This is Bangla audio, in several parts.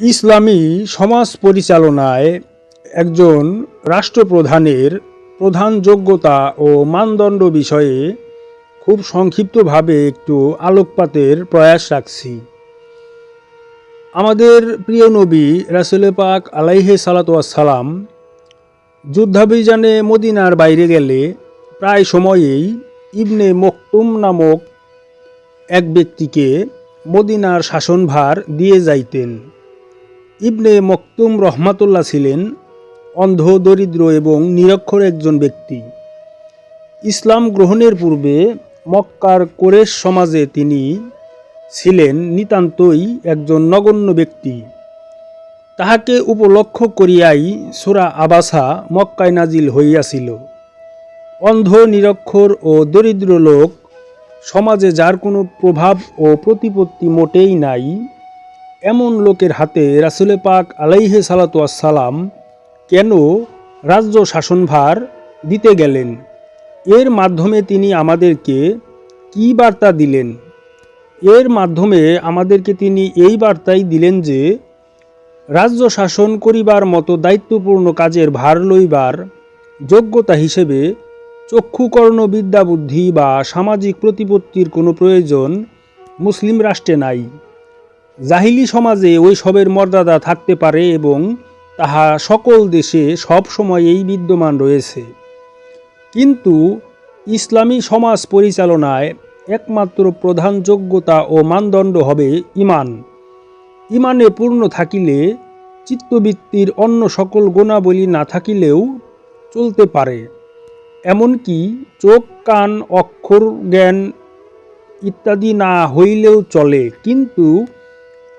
ইসলামী সমাজ পরিচালনায় একজন রাষ্ট্রপ্রধানের প্রধান যোগ্যতা ও মানদণ্ড বিষয়ে খুব সংক্ষিপ্তভাবে একটু আলোকপাতের প্রয়াস রাখছি। আমাদের প্রিয় নবী রাসুলে পাক আলাইহে সালাতাম যুদ্ধাভিযানে মদিনার বাইরে গেলে প্রায় সময়েই ইবনে মকতুম নামক এক ব্যক্তিকে মদিনার শাসনভার দিয়ে যাইতেন। ইবনে মকতুম রহমাতুল্লাহ ছিলেন অন্ধ, দরিদ্র এবং নিরক্ষর একজন ব্যক্তি। ইসলাম গ্রহণের পূর্বে মক্কার কোরেশ সমাজে তিনি ছিলেন নিতান্তই একজন নগণ্য ব্যক্তি। তাহাকে উপলক্ষ করিয়াই সুরা আবাসা মক্কায় নাজিল হইয়াছিল। অন্ধ, নিরক্ষর ও দরিদ্র লোক সমাজে যার কোনো প্রভাব ও প্রতিপত্তি মোটেই নাই। এমন লোকের হাতে রাসুলে পাক আলাইহে সালাতাম কেন রাজ্য শাসনভার দিতে গেলেন? এর মাধ্যমে তিনি আমাদেরকে কি বার্তা দিলেন? এর মাধ্যমে আমাদেরকে তিনি এই বার্তাই দিলেন যে, রাজ্য শাসন করিবার মতো দায়িত্বপূর্ণ কাজের ভার লইবার যোগ্যতা হিসেবে চক্ষুকর্ণ বিদ্যাবুদ্ধি বা সামাজিক প্রতিপত্তির কোনো প্রয়োজন মুসলিম রাষ্ট্রে নাই। জাহিলি সমাজে ওই সবের মর্যাদা থাকতে পারে এবং তাহা সকল দেশে সব সময়েই বিদ্যমান রয়েছে। কিন্তু ইসলামী সমাজ পরিচালনায় একমাত্র প্রধান যোগ্যতা ও মানদণ্ড হবে ইমান। ইমানে পূর্ণ থাকিলে চিত্তবৃত্তির অন্য সকল গুণাবলী না থাকিলেও চলতে পারে। এমনকি চোখ, কান, অক্ষর, জ্ঞান ইত্যাদি না হইলেও চলে। কিন্তু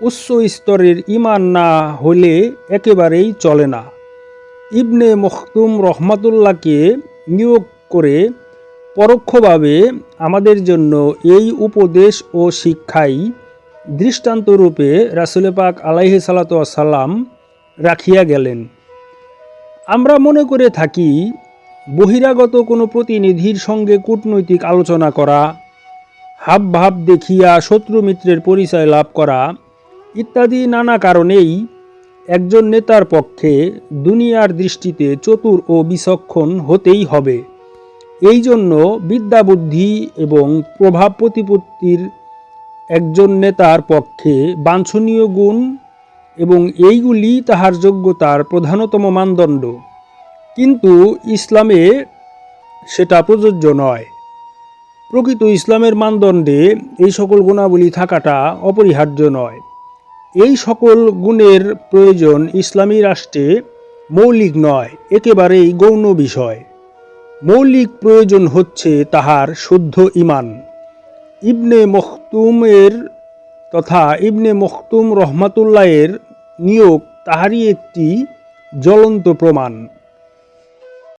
উচ্চ স্তরের ইমান না হলে একেবারেই চলে না। ইবনে মখতুম রহমাতুল্লাহকে নিয়োগ করে পরোক্ষভাবে আমাদের জন্য এই উপদেশ ও শিক্ষাই দৃষ্টান্তরূপে রাসুলে পাক আলাইহি সালাতাম রাখিয়া গেলেন। আমরা মনে করে থাকি, বহিরাগত কোনো প্রতিনিধির সঙ্গে কূটনৈতিক আলোচনা করা হাব ভাব দেখিয়া শত্রু মিত্রের পরিচয় লাভ করা ইত্যাদি নানা কারণেই একজন নেতার পক্ষে দুনিয়ার দৃষ্টিতে চতুর ও বিচক্ষণ হতেই হবে। এই জন্য বিদ্যাবুদ্ধি এবং প্রভাব প্রতিপত্তির একজন নেতার পক্ষে বাঞ্ছনীয় গুণ এবং এইগুলি তাহার যোগ্যতার প্রধানতম মানদণ্ড। কিন্তু ইসলামে সেটা প্রযোজ্য নয়। প্রকৃত ইসলামের মানদণ্ডে এই সকল গুণাবলী থাকাটা অপরিহার্য নয়। এই সকল গুণের প্রয়োজন ইসলামী রাষ্ট্রে মৌলিক নয়, একেবারেই গৌণ বিষয়। মৌলিক প্রয়োজন হচ্ছে তাহার শুদ্ধ ইমান ইবনে মখতুমের তথা ইবনে মখতুম রহমাতুল্লাহের নিয়োগ তাহারই একটি জ্বলন্ত প্রমাণ।